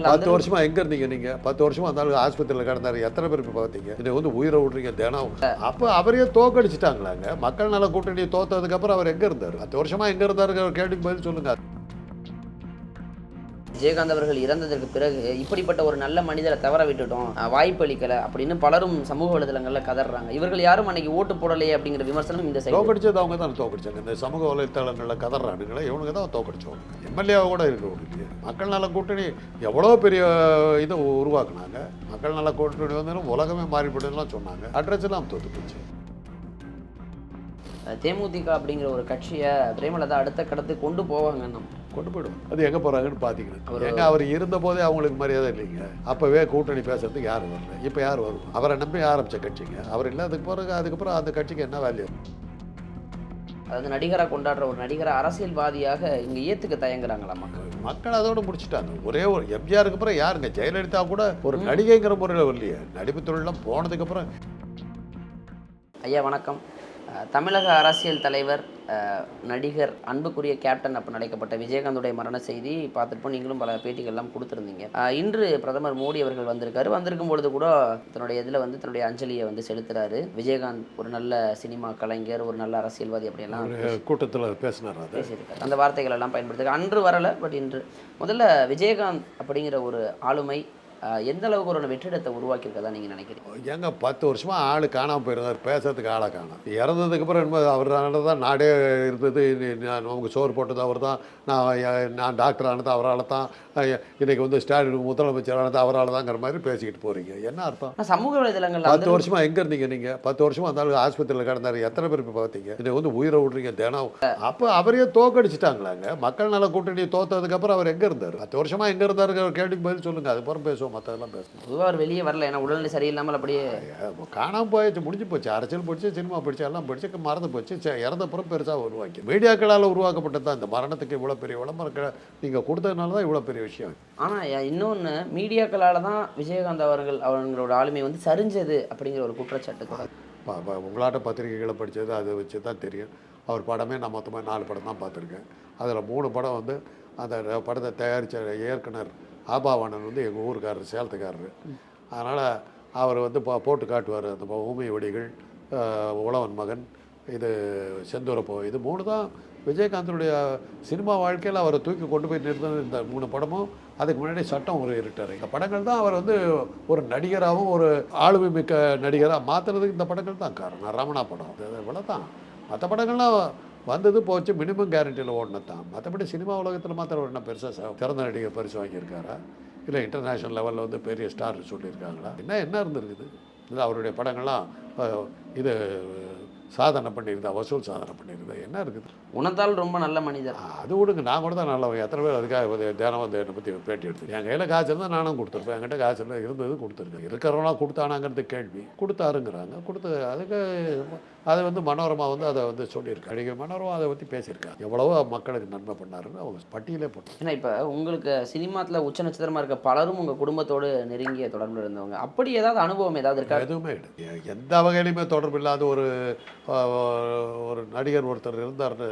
பத்து வருஷமா எங்க இருந்தீங்க நீங்க? பத்து வருஷமா அந்த ஆளு ஆஸ்பத்திரியில் கிடந்தாரு. எத்தனை பேர் போய் பார்த்தீங்க இன்னைக்கு வந்து உயிரை விட்றீங்க தினம். அப்போ அவரையே தோக்கடிச்சிட்டாங்களாங்க. மக்கள் நல கூட்டணி தோத்ததுக்கு அப்புறம் அவர் எங்க இருந்தாரு? பத்து வருஷமா எங்க இருந்தாருங்கிற கேள்விக்கு பதில் சொல்லுங்க. விஜயகாந்த் அவர்கள் இறந்ததற்கு பிறகு இப்படிப்பட்ட ஒரு நல்ல மனிதரை தவற விட்டுட்டோம் வாய்ப்பு அளிக்கல அப்படின்னு பலரும் சமூக வலைதளங்கள்ல கதறாங்க இவர்கள் யாரும் அன்னைக்கு ஓட்டு போடலையே அப்படிங்கிற விமர்சனம் இந்த சைடு தோக்கடிச்சது அவங்க தான் தோக்கடிச்சாங்க. இந்த சமூக வலைத்தளங்களில் கதறானுங்களே இவனுங்க தான் தோக்கடிச்சவங்க. எம்எல்ஏவாக கூட இருக்கிறவங்க மக்கள் நல கூட்டணி எவ்வளோ பெரிய இதை உருவாக்குனாங்க. மக்கள் நல கூட்டணி வந்து உலகமே மாறிவிடுதுலாம் சொன்னாங்க. அட்ரஸ் எல்லாம் தோத்து போச்சு. தேமுதிக அப்படிங்கிற ஒரு கட்சியை பிரேமலதா அடுத்த கடத்துக்கு கொண்டு போவாங்க நம்ம. கொண்டு போயிடும். அது எங்கே போகிறாங்கன்னு பார்த்தீங்கன்னா எங்க அவர் இருந்த போதே அவங்களுக்கு மரியாதை இல்லைங்க. அப்போவே கூட்டணி பேசுறதுக்கு யாரும் வரல. இப்போ யார் வரும்? அவரை நம்பி ஆரம்பிச்ச கட்சிங்க. அவர் இல்லாததுக்கு பிறகு அதுக்கப்புறம் அந்த கட்சிக்கு என்ன வேல்யூ அதாவது நடிகரா கொண்டாடுற ஒரு நடிகரை அரசியல்வாதியாக இங்க ஏத்துக்க தயங்குறாங்களா மக்கள்? மக்கள் அதோட முடிச்சிட்டாங்க. ஒரே ஒரு எம்ஜிஆருக்கு அப்புறம் யாருங்க? ஜெயலலிதா கூட ஒரு நடிகைங்கிற முறையில் வரலையே. நடிப்பு தொழிலாம் போனதுக்கு அப்புறம் ஐயா வணக்கம். தமிழக அரசியல் தலைவர் நடிகர் அன்புக்குரிய கேப்டன் அப்படின்னு அழைக்கப்பட்ட விஜயகாந்துடைய மரண செய்தி பார்த்துருப்போம். நீங்களும் பல பேட்டிகள்லாம் கொடுத்துருந்தீங்க. இன்று பிரதமர் மோடி அவர்கள் வந்திருக்காரு. வந்திருக்கும் பொழுது கூட தன்னுடைய இதில் வந்து தன்னுடைய அஞ்சலியை வந்து செலுத்துறாரு. விஜயகாந்த் ஒரு நல்ல சினிமா கலைஞர் ஒரு நல்ல அரசியல்வாதி அப்படியெல்லாம் கூட்டத்தில் பேசினார் பேசியிருக்காரு. அந்த வார்த்தைகள் எல்லாம் பயன்படுத்தி அன்று வரல பட் இன்று. முதல்ல விஜயகாந்த் அப்படிங்கிற ஒரு ஆளுமை எந்த அளவுக்கு ஒரு வெற்றிடத்தை உருவாக்கியிருக்கதா நீங்க நினைக்கிறீங்க? ஏங்க பத்து வருஷமா ஆள் காணாமல் போயிருந்தார். பேசுறதுக்கு ஆளை காணும். இறந்ததுக்கு அப்புறம் என்னமோ அவர் தான் நாடே இருந்தது. நமக்கு சோறு போட்டது அவர் தான். நான் நான் டாக்டர் ஆனது அவரால் தான். அஹ் இன்னைக்கு வந்து ஸ்டாலின் முதலமைச்சர் ஆனது அவரால் தாங்கிற மாதிரி பேசிக்கிட்டு போறீங்க. என்ன அர்த்தம்? சமூக வலைதளங்கள்ல பத்து வந்து வருஷமா எங்க இருந்தீங்க நீங்க? பத்து வருஷமா அந்த ஆஸ்பத்திரியில் கிடந்தாரு. எத்தனை பேர் போய் பார்த்தீங்க இன்னைக்கு வந்து உயிரை விட்றீங்க தினம். அப்போ அவரையே தோக்கடிச்சிட்டாங்களாங்க. மக்கள் நல கூட்டணி தோத்ததுக்கு அப்புறம் அவர் எங்க இருந்தாரு? பத்து வருஷமா எங்க இருந்தாருங்கிற ஒரு கேள்விக்கு பதில் சொல்லுங்க. அதுக்கப்புறம் பேசுவோம். மற்றதெல்லாம் பேசணும். பொதுவாக அவர் வெளியே வரல ஏன்னா உடல்நிலை சரியில்லாமல் அப்படியே காணாமல் போயாச்சு முடிஞ்சு போச்சு. அரசியல் போச்சு சினிமா போச்சு எல்லாம் போச்சு மறந்து போச்சு. இறந்தப்புறம் பெருசாக உருவாக்கி. மீடியாக்களால் உருவாக்கப்பட்டது தான். இந்த மரணத்துக்கு இவ்வளோ பெரிய விளம்பரங்களை நீங்கள் கொடுத்ததுனால தான் இவ்வளோ பெரிய விஷயம். ஆனால் இன்னொன்று மீடியாக்களால் தான் விஜயகாந்த் அவர்கள் அவங்களோட ஆளுமை வந்து சரிஞ்சது அப்படிங்கிற ஒரு குற்றச்சாட்டு ப- உங்களாட்ட பத்திரிகைகளை படித்தது அதை வச்சு தான் தெரியும். அவர் படமே நான் மொத்தமாக நாலு படம் தான் பார்த்துருக்கேன். அதில் மூணு படம் வந்து அந்த படத்தை தயாரித்த இயக்குனர் ஆபாவாணன் வந்து எங்கள் ஊருக்காரர் சேலத்துக்காரரு. அதனால் அவர் வந்து போ போட்டு காட்டுவார் அந்த ப- ஊமை வெடிகள் உழவன் மகன் இது செந்தூரப்போ இது மூணு தான் விஜயகாந்தனுடைய சினிமா வாழ்க்கையில் அவரை தூக்கி கொண்டு போய் நிறுத்தினது இந்த மூணு படமும் அதுக்கு முன்னாடி சட்டம் ஒரு இருட்டார். இந்த படங்கள் தான் அவர் வந்து ஒரு நடிகராகவும் ஒரு ஆளுமை மிக்க நடிகராக மாற்றுறதுக்கு இந்த படங்கள் தான் காரணம். ரமணா படம் அது இவ்வளோ தான் மற்ற படங்கள்லாம் வந்தது போச்சு மினிமம் கேரண்டியில் ஓடினது தான். மற்றபடி சினிமா உலகத்தில் மாத்திரம் என்ன பெருசாக சிறந்த நடிகர் பரிசு வாங்கியிருக்காரா? இல்லை இன்டர்நேஷ்னல் லெவலில் வந்து பெரிய ஸ்டார் சொல்லியிருக்காங்களா? என்ன என்ன இருந்திருக்குது? இல்லை அவருடைய படங்கள்லாம் இது சாதனை பண்ணியிருந்தா வசூல் சாதனை பண்ணியிருந்தா என்ன இருக்குது? உணர்ந்தால் ரொம்ப நல்ல மனிதர். அது விடுங்க. நான் கூட தான் நல்லவன். எத்தனை பேர் அதுக்காக தினம் வந்து என்னை பற்றி பேட்டி எடுத்து என் கையில் காசு இருந்தால் நானும் கொடுத்துருப்பேன். என்கிட்ட காசு இல்லை இருந்தது கொடுத்துருக்கேன். இருக்கிறவங்களாம் கொடுத்தானாங்கிறது கேள்வி. கொடுத்தாருங்கிறாங்க. கொடுத்து அதுக்கு அதை வந்து மனோரமா வந்து அதை வந்து சொல்லியிருக்காங்க நடிகர் மனோரமா அதை பற்றி பேசியிருக்காங்க எவ்வளவோ மக்களுக்கு நன்மை பண்ணாருன்னு அவங்க பட்டியலே போட்டாங்க ஏன்னா இப்போ உங்களுக்கு சினிமாத்தில் உச்ச நட்சத்திரமாக இருக்க பலரும் உங்கள் குடும்பத்தோடு நெருங்கிய தொடர்பில் இருந்தவங்க. அப்படி ஏதாவது அனுபவம் ஏதாவது இருக்கா? எதுவுமே எந்த வகையிலுமே தொடர்பு இல்லாத ஒரு ஒரு நடிகர் ஒருத்தர் இருந்தார்னு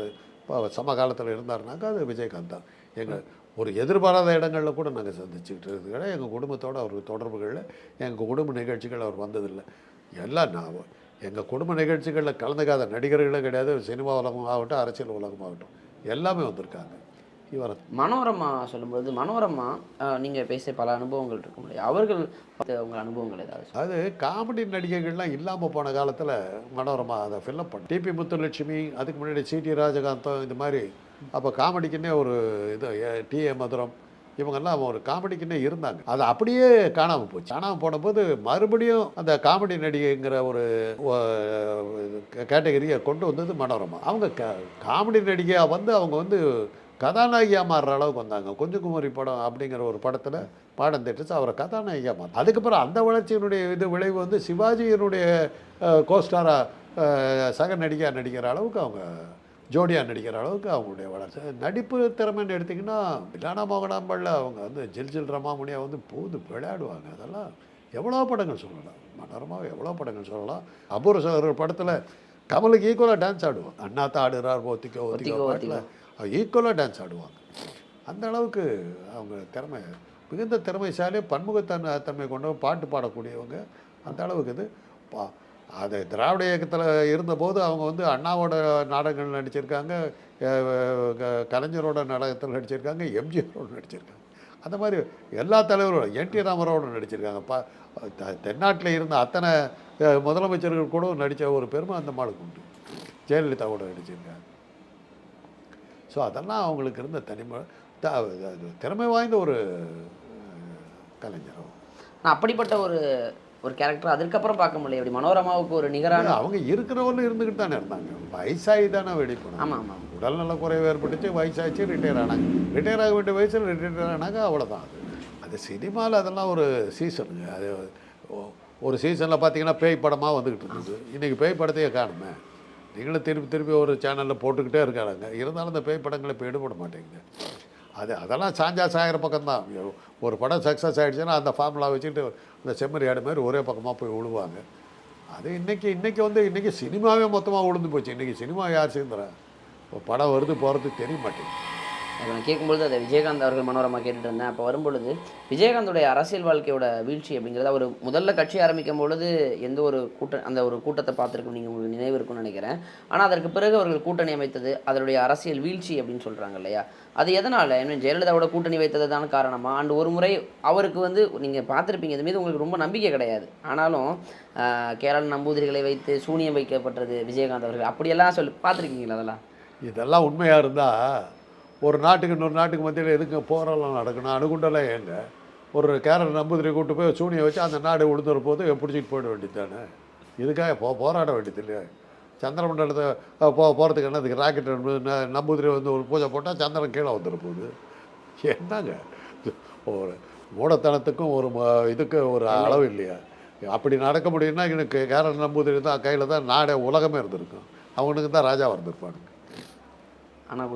சமகாலத்தில் இருந்தாருனாக்கா அது விஜயகாந்த் தான். எங்கள் ஒரு எதிர்பாராத இடங்களில் கூட நாங்கள் சந்திச்சுக்கிட்டு இருக்கிறோம் எங்கள் குடும்பத்தோட அவருக்கு தொடர்புகளில் எங்கள் குடும்ப நிகழ்ச்சிகள் அவர் வந்ததில்லை. எல்லாம் நான் எங்கள் குடும்ப நிகழ்ச்சிகளில் கலந்துக்காத நடிகர்களே கிடையாது சினிமா உலகம் ஆகட்டும் அரசியல் உலகம் ஆகட்டும் எல்லாமே வந்திருக்காங்க. இவர் மனோரமா சொல்லும்போது மனோரமா நீங்கள் பேசிய பல அனுபவங்கள் இருக்க முடியும் அவர்கள் உங்கள் அனுபவங்கள் ஏதாவது. அது காமெடி நடிகைகள்லாம் இல்லாமல் போன காலத்தில் மனோரமா அதை ஃபில்லப் பண்ண டிபி முத்துலட்சுமி அதுக்கு முன்னாடி சிடி ராஜகாந்தம் இந்த மாதிரி அப்போ காமெடிக்குன்னே ஒரு இது டி ஏ மதுரம் இவங்கெல்லாம் ஒரு காமெடிக்குன்னே இருந்தாங்க. அது அப்படியே காணாமல் போச்சு. காணாமல் போனபோது மறுபடியும் அந்த காமெடி நடிகைங்கிற ஒரு கேட்டகரியை கொண்டு வந்தது மனோரமா. அவங்க க காமெடி நடிகையாக வந்து அவங்க வந்து கதாநாயகியாக மாறுற அளவுக்கு வந்தாங்க. கொஞ்சம் குமரி படம் அப்படிங்கிற ஒரு படத்தில் பாடம் திட்டுச்சு அவரை கதாநாயகியாக மாறு அதுக்கப்புறம் அந்த வளர்ச்சியினுடைய இது விளைவு வந்து சிவாஜியினுடைய கோஸ்டாராக சக நடிகையாக நடிக்கிற அளவுக்கு அவங்க ஜோடியாக நடிக்கிற அளவுக்கு அவங்களுடைய வளர்ச்சி. நடிப்பு திறமைன்னு எடுத்திங்கன்னா இலானா மோகனாம்பள்ல அவங்க வந்து ஜில் ஜில் ரமாமுனியா வந்து போது விளையாடுவாங்க. அதெல்லாம் எவ்வளோ படங்கள் சொல்லலாம். மனோரமாக எவ்வளோ படங்கள் சொல்லலாம். அபூர்வ சகோதரர் படத்தில் கமலுக்கு ஈக்குவலாக டான்ஸ் ஆடுவான் அண்ணாத்தா ஆடுறார் ஒத்திக்கோ ஒத்திக்கோ ஒத்திக்கோ, பாட்டில் ஈக்குவலாக டான்ஸ் ஆடுவாங்க. அந்த அளவுக்கு அவங்க திறமை மிகுந்த திறமைசாலி பன்முகத்தன்மை தன்மை கொண்டவங்க பாட்டு பாடக்கூடியவங்க. அந்த அளவுக்கு இது. பா அது திராவிட இயக்கத்தில் இருந்தபோது அவங்க வந்து அண்ணாவோட நாடகங்கள் நடிச்சிருக்காங்க க- கலைஞரோட நாடகத்தில் நடிச்சிருக்காங்க எம்ஜிஆரோட நடிச்சிருக்காங்க. அந்த மாதிரி எல்லா தலைவரும் என் டி ராமராவோட நடிச்சிருக்காங்க. பா த- தென்னாட்டில் இருந்த அத்தனை முதலமைச்சர்கள் கூட நடித்த ஒரு பெருமை அந்த மாளுக்கு உண்டு. ஜெயலலிதாவோட நடிச்சிருக்காங்க. ஸோ அதெல்லாம் அவங்களுக்கு இருந்த தனிமை திறமை வாய்ந்த ஒரு கலைஞரும் அப்படிப்பட்ட ஒரு ஒரு கேரக்டர் அதுக்கப்புறம் பார்க்க முடியல. இப்படி மனோரமாவுக்கு ஒரு நிகரான அவங்க இருக்கிறவங்களும் இருந்துக்கிட்டு தானே இருந்தாங்க. வயசாகி தானே வெடிப்பணும் ஆமாம் ஆமாம் உடல்நல குறைவு ஏற்பட்டுச்சு வயசாச்சு ரிட்டையர் ஆனாங்க. ரிட்டையர் ஆக வேண்டிய வயசில் ரிட்டையர் ஆனாங்க அவ்வளோதான் அது அது சினிமாவில் அதெல்லாம் ஒரு சீசனுங்க அது ஒரு சீசனில் பார்த்தீங்கன்னா பேய் படமாக வந்துக்கிட்டு இருந்தது. இன்றைக்கி பேய் படத்தையே காணுமே. நீங்களும் திருப்பி திருப்பி ஒரு சேனலில் போட்டுக்கிட்டே இருக்காங்க இருந்தாலும் இந்த பேய் படங்களை இப்போ ஈடுபட மாட்டேங்குது. அது அதெல்லாம் சாஞ்சா சாகிற பக்கம்தான். ஒரு படம் சக்ஸஸ் ஆகிடுச்சுன்னா அந்த ஃபார்முலா வச்சுட்டு இந்த செம்மறி ஆடு மாதிரி ஒரே பக்கமாக போய் விழுவாங்க அது இன்னைக்கு இன்றைக்கி வந்து இன்றைக்கி சினிமாவே மொத்தமாக விழுந்து போச்சு. இன்றைக்கி சினிமா யார் சேர்ந்துறா? இப்போ படம் வருது போகிறது தெரிய மாட்டேங்குது. நான் கேட்கும்பொழுது அதை விஜயகாந்த் அவர்கள் மனோரமா கேட்டுட்டு இருந்தேன். அப்போ வரும்பொழுது விஜயகாந்தோடைய அரசியல் வாழ்க்கையோட வீழ்ச்சி அப்படிங்கிறது அவர் முதல்ல கட்சி ஆரம்பிக்கும் பொழுது எந்த ஒரு கூட்ட அந்த ஒரு கூட்டத்தை பார்த்துருக்கோம் நீங்கள் உங்களுக்கு நினைவு இருக்கும்னு நினைக்கிறேன். ஆனால் அதற்கு பிறகு அவர்கள் கூட்டணி அமைத்தது அதனுடைய அரசியல் வீழ்ச்சி அப்படின்னு சொல்கிறாங்க இல்லையா? அது எதனால்? என்ன ஜெயலலிதாவோட கூட்டணி வைத்தது தான் காரணமாக அண்டு ஒரு முறை அவருக்கு வந்து நீங்கள் பார்த்துருப்பீங்க இது மீது உங்களுக்கு ரொம்ப நம்பிக்கை கிடையாது. ஆனாலும் கேரள நம்பூதிரிகளை வைத்து சூனியம் வைக்கப்பட்டது விஜயகாந்த் அவர்கள். அப்படியெல்லாம் சொல்லி பார்த்துருக்கீங்களா அதெல்லாம்? இதெல்லாம் உண்மையாக இருந்தால் ஒரு நாட்டுக்கு இன்னொரு நாட்டுக்கு மத்தியில் எதுக்கு போரெல்லாம் நடக்கணும்? அணுகுண்டெல்லாம் ஏங்க? ஒரு கேரட் நம்பூதிரி கூட்டு போய் சூனியை வச்சு அந்த நாடு விழுந்துற போது பிடிச்சிட்டு போயிட வேண்டியது தானே இதுக்காக போ போராட வேண்டியது இல்லையா? சந்திரமண்டலத்தை போ போகிறதுக்கு என்னதுக்கு ராக்கெட் நம்பூதிரி வந்து ஒரு பூஜை போட்டால் சந்திரன் கீழே வந்துட போகுது. என்னங்க? ஒரு மூடத்தனத்துக்கும் ஒரு ம- இதுக்கு ஒரு அளவு இல்லையா? அப்படி நடக்க முடியும்னா எனக்கு கேரள நம்பூதிரி தான் கையில் தான் நாடே உலகமே இருந்திருக்கும். அவனுக்கு தான் ராஜா இருந்திருப்பானுங்க ஆனால்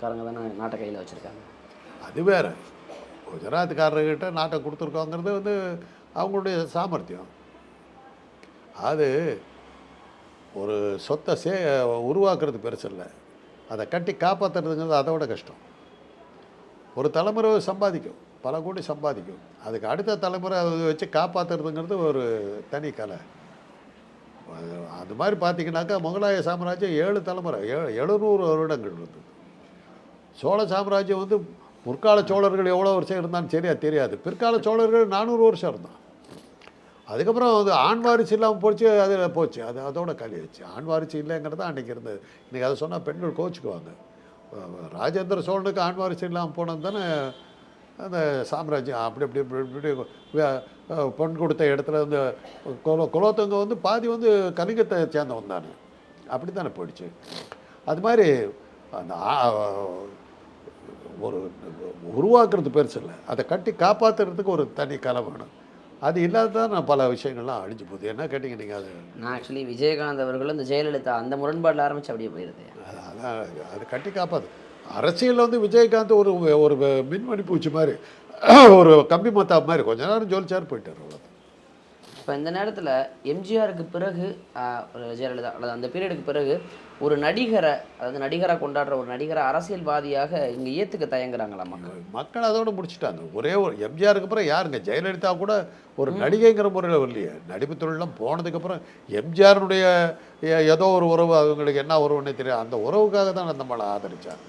காரங்க தானே நாட்டை கையில் வச்சுருக்காங்க. அது வேற. குஜராத்காரர்கிட்ட நாட்டை கொடுத்துருக்கோங்கிறது வந்து அவங்களுடைய சாமர்த்தியம். அது ஒரு சொத்தை சே உருவாக்குறது பெருசு இல்லை. அதை கட்டி காப்பாற்றுறதுங்கிறது அதை விட கஷ்டம். ஒரு தலைமுறை சம்பாதிக்கும். பல கோடி சம்பாதிக்கும். அதுக்கு அடுத்த தலைமுறை அதை வச்சு காப்பாற்றுறதுங்கிறது ஒரு தனி கலை. அது அது மாதிரி பார்த்தீங்கன்னாக்கா முகலாய சாம்ராஜ்யம் ஏழு தலைமுறை ஏ எழுநூறு வருடங்கள் இருந்தது. சோழ சாம்ராஜ்யம் வந்து முற்கால சோழர்கள் எவ்வளோ வருஷம் இருந்தாலும் சரியா தெரியாது. பிற்கால சோழர்கள் நானூறு வருஷம் இருந்தான் அதுக்கப்புறம் அது ஆண் வாரிசு இல்லாமல் போச்சு அதில் போச்சு. அது அதோட கழியாச்சு ஆண் வாரிசு இல்லைங்கிறது அன்றைக்கி இருந்தது. இன்றைக்கி அதை சொன்னால் பெண்கள் கோச்சுக்குவாங்க ராஜேந்திர சோழனுக்கு ஆண் வாரிசு இல்லாமல் போனது தானே அந்த சாம்ராஜ்யம். அப்படி அப்படி இப்படி இப்படி வே- பொன் கொடுத்த இடத்துல வந்து குலோ குலோத்தங்க வந்து பாதி வந்து கலிங்கத்தை சேர்ந்தவன் தானே. அப்படி தானே போயிடுச்சு. அது மாதிரி அந்த ஒரு உருவாக்குறது பெருசு இல்லை. அதை கட்டி காப்பாற்றுறதுக்கு ஒரு தனி கலை வேணும். அது இல்லாத தான் நான் பல விஷயங்கள்லாம் அழிஞ்சு போகுது. என்ன கேட்டிங்க நீங்கள் அது? நான் ஆக்சுவலி விஜயகாந்த் அவர்களும் இந்த ஜெயலலிதா அந்த முரண்பாடில் ஆரம்பிச்சு அப்படியே போயிருது. அது- அதான் அது கட்டி காப்பாது அரசியலில் வந்து விஜயகாந்த் ஒரு ஒரு மின்மணி பூச்சி மாதிரி ஒரு கம்பி மத்தாப் மாதிரி கொஞ்ச நேரம் ஜோலிச்சார் போயிட்டார் அவ்வளோதான் இப்போ இந்த நேரத்தில் எம்ஜிஆருக்கு பிறகு ஒரு ஜெயலலிதா அல்லது அந்த பீரியடுக்கு பிறகு ஒரு நடிகரை அதாவது நடிகராக கொண்டாடுற ஒரு நடிகரை அரசியல்வாதியாக இங்கே ஏற்றுக்க தயங்குறாங்களா மக்கள்? மக்கள் அதோட முடிச்சிட்டாங்க. ஒரே ஒரு எம்ஜிஆருக்கு அப்புறம் யாருங்க? ஜெயலலிதா கூட ஒரு நடிகைங்கிற முறையில் வரலையே. நடிப்பு தொழிலாம் போனதுக்கப்புறம் எம்ஜிஆருடைய ஏதோ ஒரு உறவு அவங்களுக்கு என்ன உறவுன்னே தெரியும் அந்த உறவுக்காக தான் நம்மளை ஆதரிச்சாங்க.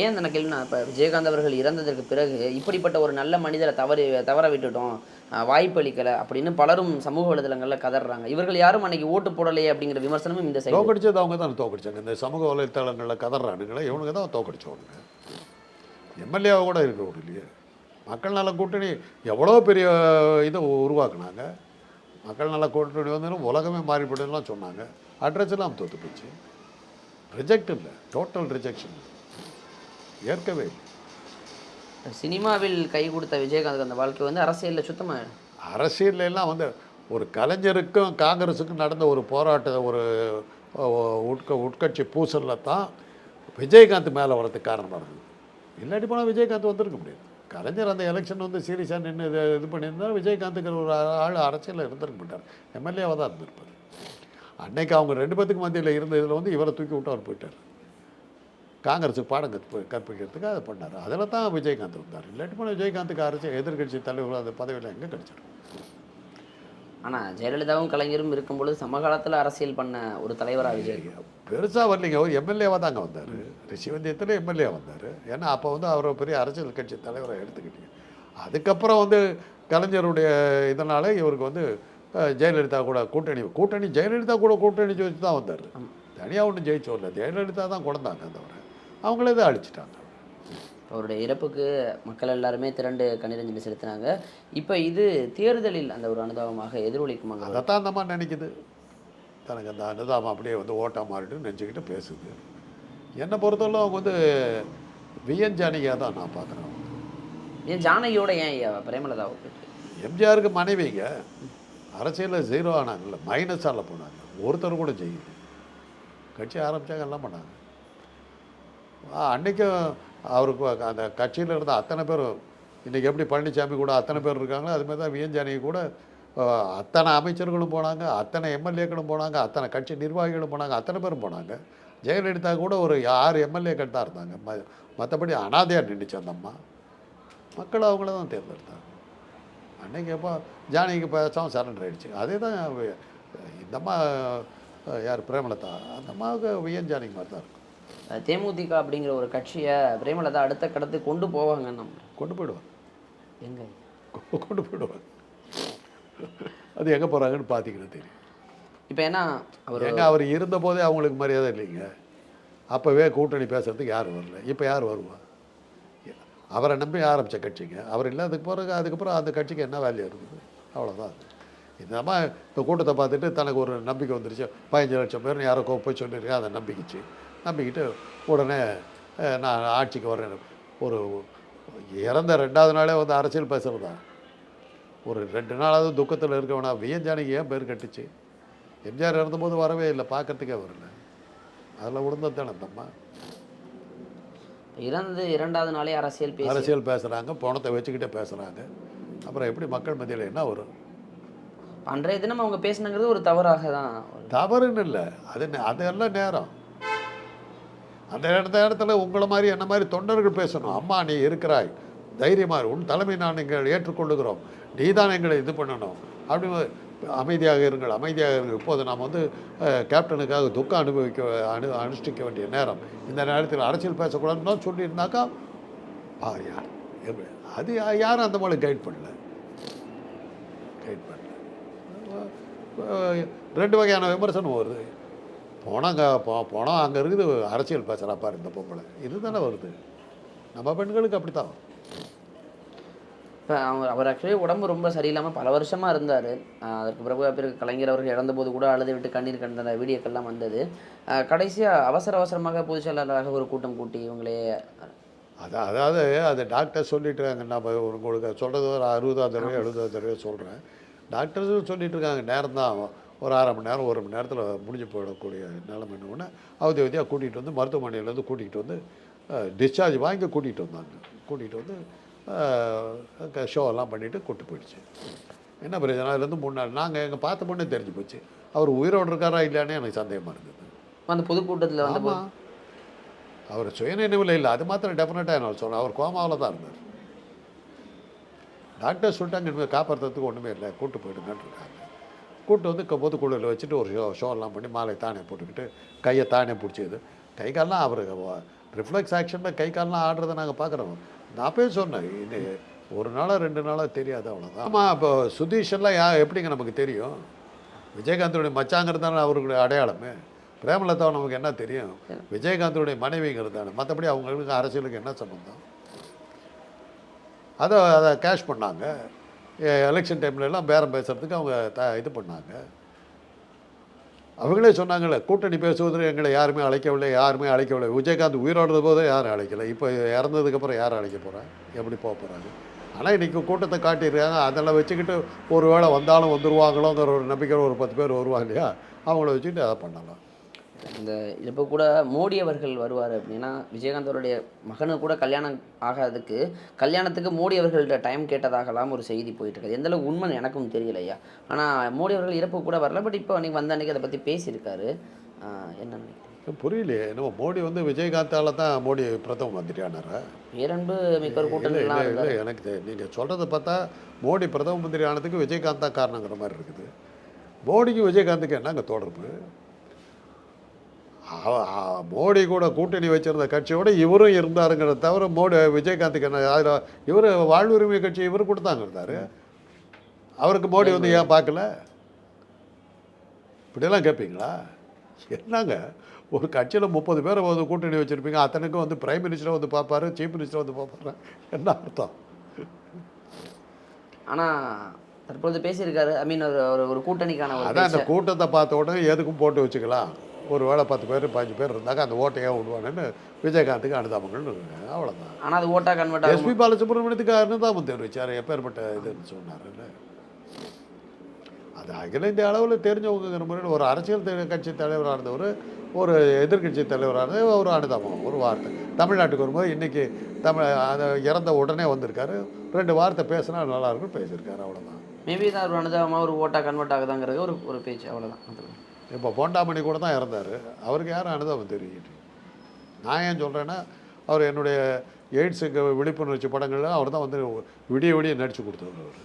ஏன் அந்த கேள்வினா இப்போ விஜயகாந்த் அவர்கள் இறந்ததற்கு பிறகு இப்படிப்பட்ட ஒரு நல்ல மனிதரை தவறி தவற விட்டுட்டோம் வாய்ப்பு அளிக்கலை அப்படின்னு பலரும் சமூக வலைதளங்களில் கதறாங்க இவர்கள் யாரும் அன்னைக்கு ஓட்டு போடலையே அப்படிங்கிற விமர்சனமும் இந்த சைடு தோக்கடிச்சது அவங்க தான் தோக்கடிச்சாங்க. இந்த சமூக வலைத்தளங்களில் கதறானுங்களே இவனுக்கு தான் தோக்கடிச்சவனுங்க. எம்எல்ஏவாக கூட இருக்க இல்லையே. மக்கள் நல கூட்டணி எவ்வளோ பெரிய இதை உருவாக்குனாங்க. மக்கள் நல கூட்டணி வந்து உலகமே மாறிப்படுதுலாம் சொன்னாங்க. அட்ரஸ் எல்லாம் தோத்து போச்சு ரிஜெக்ட் இல்லை. டோட்டல் ரிஜெக்ஷன் ஏற்கவே சினிமாவில் கை கொடுத்த விஜயகாந்த் அந்த வாழ்க்கை வந்து அரசியலில் சுத்தமாக அரசியல்ல எல்லாம் வந்து ஒரு கலைஞருக்கும் காங்கிரஸுக்கும் நடந்த ஒரு போராட்ட ஒரு உட்க உட்கட்சி பூசலில் தான் விஜயகாந்த் மேலே வரதுக்கு காரணமாக இருந்தது இல்லாட்டி போனால் விஜயகாந்த் வந்திருக்க முடியாது. கலைஞர் அந்த எலெக்ஷன் வந்து சீரியஸாக நின்று இது இது பண்ணியிருந்தா விஜயகாந்துங்கிற ஒரு ஆள் அரசியலில் இருந்திருக்க மாட்டார். எம்எல்ஏவாக தான் இருந்திருப்பார். அன்னைக்கு அவங்க ரெண்டு பேத்துக்கு மத்தியில் இருந்த இதில் வந்து இவரை தூக்கி விட்டு அவர் போயிட்டார். காங்கிரஸுக்கு பாடம் கற்ப கற்பிக்கிறதுக்கு அதை பண்ணார். அதில் தான் விஜயகாந்த் வந்தார் இல்லாட்டி போனால் விஜயகாந்துக்கு அரசு எதிர்க்கட்சி தலைவர் அந்த பதவியில் எங்கே கிடைச்சிடும்? ஆனால் ஜெயலலிதாவும் கலைஞரும் இருக்கும்பொழுது சமகாலத்தில் அரசியல் பண்ண ஒரு தலைவராக விஜய். பெருசாக வரலைங்க. அவர் எம்எல்ஏவாக தாங்க வந்தார். ரிஷிவந்தியத்தில் எம்எல்ஏ வந்தார். ஏன்னா அப்போ வந்து அவரை பெரிய அரசியல் கட்சி தலைவரை எடுத்துக்கிட்டீங்க. அதுக்கப்புறம் வந்து கலைஞருடைய இதனால் இவருக்கு வந்து ஜெயலலிதா கூட கூட்டணி கூட்டணி ஜெயலலிதா கூட கூட்டணி ஜெயிச்சு தான் வந்தார். தனியாக ஒன்றும் ஜெயிச்சோ இல்லை. ஜெயலலிதா தான் கொண்டாங்க அந்தவரை அவங்களே தான் அழிச்சிட்டாங்க. அவருடைய இறப்புக்கு மக்கள் எல்லாருமே திரண்டு கண்ணீரஞ்சலி செலுத்தினாங்க. இப்போ இது தேர்தலில் அந்த ஒரு அனுதாபமாக எதிரொலிக்குமாங்க அதைத்தான் அந்த மாதிரி நினைக்குது. தனக்கு அந்த அனுதாபம் அப்படியே வந்து ஓட்டா மாறிட்டு நினச்சிக்கிட்டு பேசுது. என்னை பொறுத்தவரை அவங்க வந்து விஎன் ஜானகியாக தான் நான் பார்க்குறேன். ஏன் ஜானகியோட ஏன் ஐயா பிரேமலதாவை எம்ஜிஆருக்கு மனைவிங்க அரசியலில் ஜீரோ ஆனாங்கல்ல மைனஸால் போனாங்க. ஒருத்தர் கூட செய்யுது கட்சி ஆரம்பித்தாங்க எல்லாம் பண்ணாங்க. ஆ, அன்னைக்கும் அவருக்கு அந்த கட்சியில் இருந்த அத்தனை பேரும் இன்றைக்கி எப்படி பழனிசாமி கூட அத்தனை பேர் இருக்காங்களோ அதுமாரி தான் வியஞ்சானி கூட அத்தனை அமைச்சர்களும் போனாங்க அத்தனை எம்எல்ஏக்களும் போனாங்க அத்தனை கட்சி நிர்வாகிகளும் போனாங்க அத்தனை பேரும் போனாங்க. ஜெயலலிதா கூட ஒரு ஆறு எம்எல்ஏக்கள் தான் இருந்தாங்க. ம மற்றபடி அனாதையாக நின்றுச்சு அந்த அம்மா. மக்கள் அவங்கள தான் தேர்ந்தெடுத்தாங்க. அன்னைக்கு எப்போ ஜானகிக்கு பேசாமல் சரண்டர் ஆகிடுச்சு அதே தான் இந்தம்மா இந்த அம்மா யார் பிரேமலதா அந்த அம்மாவுக்கு விஎன் ஜானகி மாதிரி தான் இருக்கும். தேமுதிக அப்படிங்கிற ஒரு கட்சியை பிரேமலதா அடுத்த கடத்துக்கு கொண்டு போவாங்க நம்ம கொண்டு போயிடுவாங்க எங்க? கொண்டு போயிடுவாங்க அது எங்கே போகிறாங்கன்னு பார்த்தீங்கன்னா தெரியும். இப்போ ஏன்னா அவர் எங்க அவர் இருந்தபோதே அவங்களுக்கு மரியாதை இல்லைங்க. அப்போவே கூட்டணி பேசுறதுக்கு யாரும் வரல. இப்போ யார் வருவா? அவரை நம்பி ஆரம்பித்த கட்சிங்க. அவர் இல்லாததுக்கு பிறகு அதுக்கப்புறம் அந்த கட்சிக்கு என்ன வேல்யூ இருக்குது? அவ்வளோதான் இந்த அம்மா இந்த கூட்டத்தை பார்த்துட்டு தனக்கு ஒரு நம்பிக்கை வந்துருச்சு. பதினஞ்சு லட்சம் பேர் யாரோ போய் சொல்லியிருக்கேன் அதை நம்பிக்கிச்சு. நம்பிக்கிட்டு உடனே நான் ஆட்சிக்கு வரேன் ஒரு இறந்த ரெண்டாவது நாளே வந்து அரசியல் பேசுகிறது ஒரு ரெண்டு நாளாவது துக்கத்தில் இருக்கவனா ஜானகி ஏன் பேர் கட்டுச்சு? எம்ஜிஆர் இறந்தபோது வரவே இல்லை பார்க்கறதுக்கே வரல. அதில் விழுந்தது தானே அந்த அம்மா இறந்து இரண்டாவது நாளே அரசியல் பேசி அரசியல் பேசுகிறாங்க பணத்தை வச்சுக்கிட்டே பேசுகிறாங்க அப்புறம் எப்படி மக்கள் மத்தியில் என்ன வரும் அன்றைய தினம் அவங்க பேசினங்கிறது ஒரு தவறாக தான். தவறுன்னு இல்லை. அது அதெல்லாம் நேரம். அந்த இடத்த இடத்துல உங்களை மாதிரி என்ன மாதிரி தொண்டர்கள் பேசணும். அம்மா நீ இருக்கிறாய். தைரியமாக உன் தலைமை நான் எங்கள் ஏற்றுக்கொள்ளுகிறோம். நீ தான் எங்களை இது பண்ணணும். அப்படி அமைதியாக இருங்கள். அமைதியாக இருங்கள். இப்போது நாம் வந்து கேப்டனுக்காக துக்கம் அனுபவிக்க அனு அனுஷ்டிக்க வேண்டிய நேரம். இந்த நேரத்தில் அரசியல் பேசக்கூடாதுன்னு தான் சொல்லியிருந்தாக்கா ஆ யார்? எப்படி அது யாரும் அந்த மாதிரி கைட் பண்ணல. கைட் பண்ணல. ரெண்டு வகையான விமர்சனம் வருது. போனாங்க போ போனால் அங்கே இருக்குது அரசியல் பேசுகிறா பாரு இந்த பொம்பளை. இதுதானே வருது. நம்ம பெண்களுக்கு அப்படி தான் இப்போ அவர் அவர் ஆக்சுவலி உடம்பு ரொம்ப சரியில்லாமல் பல வருஷமாக இருந்தார். அதற்கு பிறகு பிறகு கலைஞர் அவர்கள் இறந்தபோது கூட அழுது விட்டு கண்ணீர் கண்ட அந்த வீடியோக்கள்லாம் வந்தது. கடைசியாக அவசர அவசரமாக பொதுச் செயலாளராக ஒரு கூட்டம் கூட்டி இவங்களே அதான் அதாவது அது டாக்டர் சொல்லிட்டுருக்காங்க. நம்ம உங்களுக்கு சொல்கிறது ஒரு அறுபதாவது தடவை எழுபதாவது தடவை சொல்கிறேன் டாக்டர்ஸும் சொல்லிட்டு இருக்காங்க நேரம் தான் ஒரு அரை மணி நேரம் ஒரு மணி நேரத்தில் முடிஞ்சு போயிடக்கூடிய நிலைமை ஒன்று அவதி அவதியாக கூட்டிகிட்டு வந்து மருத்துவமனையிலேருந்து கூட்டிகிட்டு வந்து டிஸ்சார்ஜ் வாங்கி கூட்டிகிட்டு வந்தாங்க. கூட்டிகிட்டு வந்து ஷோ எல்லாம் பண்ணிவிட்டு கூட்டு போயிடுச்சு. என்ன பிரச்சனை? அதுலேருந்து மூணு நாள். நாங்கள் எங்கள் பார்த்த பொண்ணே தெரிஞ்சு போச்சு. அவர் உயிரோடு இருக்காரா இல்லையானே எனக்கு சந்தேகமாக இருந்தது. அந்த பொதுக்கூட்டத்தில் ஆமாம் அவர் சுயநினைவில் இல்லை. அது மாத்திரம் டெஃபினட்டாக நான் சொல்கிறேன் அவர் கோமாவில் தான் இருந்தார். டாக்டர் சொல்லிட்டாங்க இனிமேல் காப்பாற்றுறதுக்கு ஒன்றுமே இல்லை. கூட்டு போயிடுங்கன்னு இருக்காங்க கூட்டு வந்து க- பொதுக்குழுவில் வச்சுட்டு ஒரு ஷோ ஷோலாம் பண்ணி மாலை தானே போட்டுக்கிட்டு கையை தானே பிடிச்சிது கை கால்லாம் அவர் ரிஃப்ளெக்ஸ் ஆக்ஷனில் கை கால்லாம் ஆடுறதை நாங்கள் பார்க்குறோம் நான் அப்பயே சொன்னேன் இது ஒரு நாளாக ரெண்டு நாளாக தெரியாது அவ்வளோதான் ஆமாம் இப்போ சுதீஷெல்லாம் யா எப்படிங்க நமக்கு தெரியும்? விஜயகாந்தோடைய மச்சாங்கிறது தானே அவர்களுடைய அடையாளமே. பிரேமலதா நமக்கு என்ன தெரியும்? விஜயகாந்தோடைய மனைவிங்கிறது தானே. மற்றபடி அவங்களுக்கு அரசியலுக்கு என்ன சம்மந்தம் அதை அதை கேஷ் பண்ணாங்க. எலெக்ஷன் டைம்லலாம் பேரம் பேசுறதுக்கு அவங்க த இது பண்ணாங்க. அவங்களே சொன்னாங்களே கூட்டணி பேசுவதில் எங்களை யாருமே அழைக்கவில்லை யாருமே அழைக்கவில்லை. விஜயகாந்த் உயிரோடுறது போதே யாரும் அழைக்கலை. இப்போ இறந்ததுக்கப்புறம் யார் அழைக்க போகிறேன் எப்படி போக போகிறாங்க ஆனால் இன்றைக்கி கூட்டத்தை காட்டியிருக்காங்க. அதெல்லாம் வச்சுக்கிட்டு ஒரு வேளை வந்தாலும் வந்துருவாங்களோங்கிற ஒரு நம்பிக்கையில் ஒரு பத்து பேர் வருவாங்க இல்லையா? அவங்கள வச்சுக்கிட்டு அதை பண்ணலாம். இந்த இப்போ கூட மோடி அவர்கள் வருவார் அப்படின்னா விஜயகாந்த் அவருடைய மகனுக்கு கூட கல்யாணம் ஆகாததுக்கு கல்யாணத்துக்கு மோடி அவர்கள்ட்ட டைம் கேட்டதாகலாம் ஒரு செய்தி போயிட்டு இருக்குது எந்த அளவுக்கு உண்மைன்னு எனக்கும் தெரியலையா? ஆனால் மோடி அவர்கள் இறப்பு கூட வரல பட் இப்போ அன்றைக்கி வந்த அன்றைக்கி அதை பற்றி பேசியிருக்காரு. என்ன நினைக்கிறீங்க? புரியலையே. என்னமோ மோடி வந்து விஜயகாந்தால தான் மோடி பிரதம மந்திரி ஆனாரா பேரன்பு மிக்க ஒரு இல்லை கூட்டணிலாம் இல்லை இருந்தார் இல்லை எனக்கு தெ- நீங்க சொல்றதை பார்த்தா மோடி பிரதம மந்திரி ஆனதுக்கு விஜயகாந்த் தான் காரணங்கிற மாதிரி இருக்குது. மோடிக்கு விஜயகாந்துக்கு என்னங்க தொடர்பு? மோடி கூட கூட்டணி வச்சிருந்த கட்சியோட இவரும் இருந்தாருங்கிறத தவிர மோடி விஜயகாந்துக்கு என்ன அதில் இவர் வாழ்வுரிமை கட்சி இவர் கூட தாங்க இருந்தார் அவருக்கு மோடி வந்து ஏன் பார்க்கல? இப்படியெல்லாம் கேட்பீங்களா என்னங்க ஒரு கட்சியில் முப்பது பேரை வந்து கூட்டணி வச்சுருப்பீங்க அத்தனைக்கும் வந்து பிரைம் மினிஸ்டர் வந்து பார்ப்பாரு சீஃப் மினிஸ்டர் வந்து பார்ப்பாரு. என்ன அர்த்தம்? ஆனா தற்பொழுது பேசியிருக்காரு ஐ மீன் ஒரு ஒரு- கூட்டணிக்கான அதான் அந்த கூட்டத்தை பார்த்த உடனே எதுக்கும் போட்டு வச்சுக்கலாம். ஒரு வேளை பத்து பேர் பாஞ்சு பேர் இருந்தாங்க அந்த ஓட்டையாக விடுவானுன்னு விஜயகாந்துக்கு அனுதாபங்கள் இருக்குங்க அவ்வளோதான் ஆனா அது ஓட்டா கன்வெர்ட் எஸ்பி பாலசுப்ரமணியத்துக்கு அனுதாபம் தெரிவிச்சார். எப்பேற்பட்ட இதுன்னு சொன்னாருன்னு. அது அகில இந்திய அளவில் தெரிஞ்சவங்கிற முறையில் ஒரு அரசியல் கட்சி தலைவராக இருந்தவர் ஒரு எதிர்க்கட்சி தலைவராக இருந்தவர் ஒரு அனுதாபம் ஒரு வார்த்தை. தமிழ்நாட்டுக்கு வரும்போது இன்றைக்கி தமிழ் அதை இறந்த உடனே வந்திருக்காரு. ரெண்டு வார்த்தை பேசினா நல்லா இருக்கும் பேசியிருக்காரு. அவ்வளோதான் மேபி தான் ஒரு அனுதாபமாக ஒரு ஓட்டா கன்வெர்ட் ஆகுதாங்கிறது ஒரு ஒரு பேச்சு. அவ்வளோதான் இப்போ போண்டாமணி கூட தான் இறந்தார். அவருக்கு யாரும் அனுதாபம் தெரியுது நான் ஏன் சொல்கிறேன்னா அவர் என்னுடைய எய்ட்ஸுக்கு விழிப்புணர்ச்சி படங்களில் அவர் தான் வந்து விடிய விடிய நடித்து கொடுத்தவர் அவர்.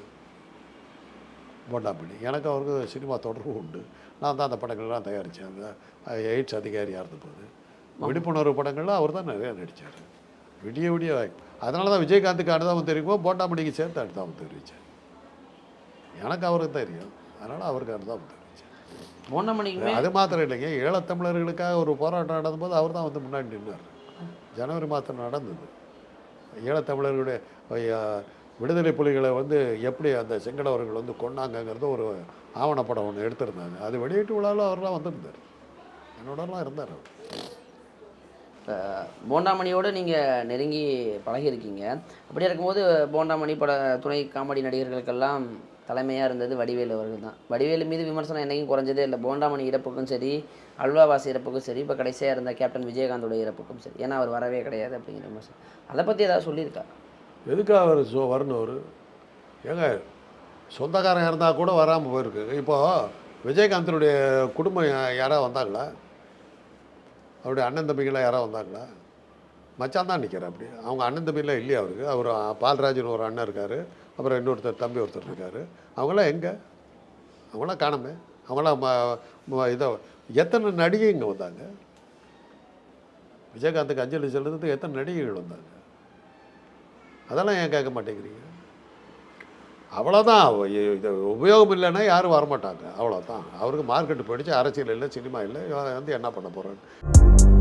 போண்டாமணி. எனக்கு அவருக்கு சினிமா தொடர்பு உண்டு. நான் தான் அந்த படங்கள்லாம் தயாரித்தேன் அந்த எய்ட்ஸ் அதிகாரியாக இருந்தபோது விழிப்புணர்வு படங்களில் அவர் தான் நிறையா நடித்தார் விடிய விடிய அதனால தான் விஜயகாந்துக்கு அனுதாபம் தெரியுமோ போண்டாமணிக்கு சேர்த்து அனுதாபம் தெரிவித்தேன் எனக்கு அவருக்கு தெரியும். அதனால் அவருக்கு அனுதாபம் தெரியும் போண்டமணிக்குமே அது மாத்திரம் இல்லைங்க. ஈழத்தமிழர்களுக்காக ஒரு போராட்டம் நடந்தபோது அவர் தான் வந்து முன்னாடி நின்னார். ஜனவரி மாதம் நடந்தது. ஈழத்தமிழர்களுடைய விடுதலை புலிகளை வந்து எப்படி அந்த செங்கடவர்கள் வந்து கொன்னாங்கங்கிறது ஒரு ஆவணப்படம் ஒன்று எடுத்திருந்தாங்க. அது வெளியீட்டு விழாவில் அவர்லாம் வந்திருந்தார். என்னோடலாம் இருந்தார் அவர். போண்டாமணியோடு நீங்கள் நெருங்கி பழகியிருக்கீங்க. அப்படி இருக்கும்போது போண்டாமணி பட துணை காமெடி நடிகர்களுக்கெல்லாம் தலைமையாக இருந்தது வடிவேலு அவர்கள் தான். வடிவேலு மீது விமர்சனம் என்னைக்கும் குறைஞ்சதே இல்லை. போண்டாமணி இறப்புக்கும் சரி அல்வாவாசி இறப்புக்கும் சரி இப்போ கடைசியாக இருந்த கேப்டன் விஜயகாந்தோட இறப்புக்கும் சரி. ஏன்னா அவர் வரவே கிடையாது அப்படிங்கிற விமர்சனம். அதை பற்றி ஏதாவது சொல்லியிருக்கா? எதுக்காக அவர் சோ வரணும் அவர்? ஏங்க சொந்தக்காரன் இருந்தால் கூட வராமல் போயிருக்கு. இப்போது விஜயகாந்தனுடைய குடும்பம் யாராவது வந்தாங்களா? அவருடைய அண்ணன் தம்பிகளாக யாராவது வந்தாங்களா? மச்சான் தான் நிற்கிறார் அப்படி. அவங்க அண்ணன் தம்பிலாம் இல்லையா அவருக்கு? அவர் பால்ராஜன் ஒரு அண்ணன் இருக்கார். அப்புறம் இன்னொருத்தர் தம்பி ஒருத்தர் இருக்கார். அவங்களாம் எங்கே? அவங்களாம் காணாமே. அவங்களாம் ம- இதை எத்தனை நடிகை இங்கே வந்தாங்க விஜயகாந்துக்கு அஞ்சலி செலுத்துறதுக்கு எத்தனை நடிகைகள் வந்தாங்க? அதெல்லாம் ஏன் கேட்க மாட்டேங்கிறீங்க? அவ்வளோதான் இது உபயோகம் இல்லைன்னா யாரும் வரமாட்டாங்க. அவ்வளோதான் அவருக்கு மார்க்கெட்டு போயிடுச்சு. அரசியல் இல்லை சினிமா இல்லை. வந்து என்ன பண்ண போகிறான்னு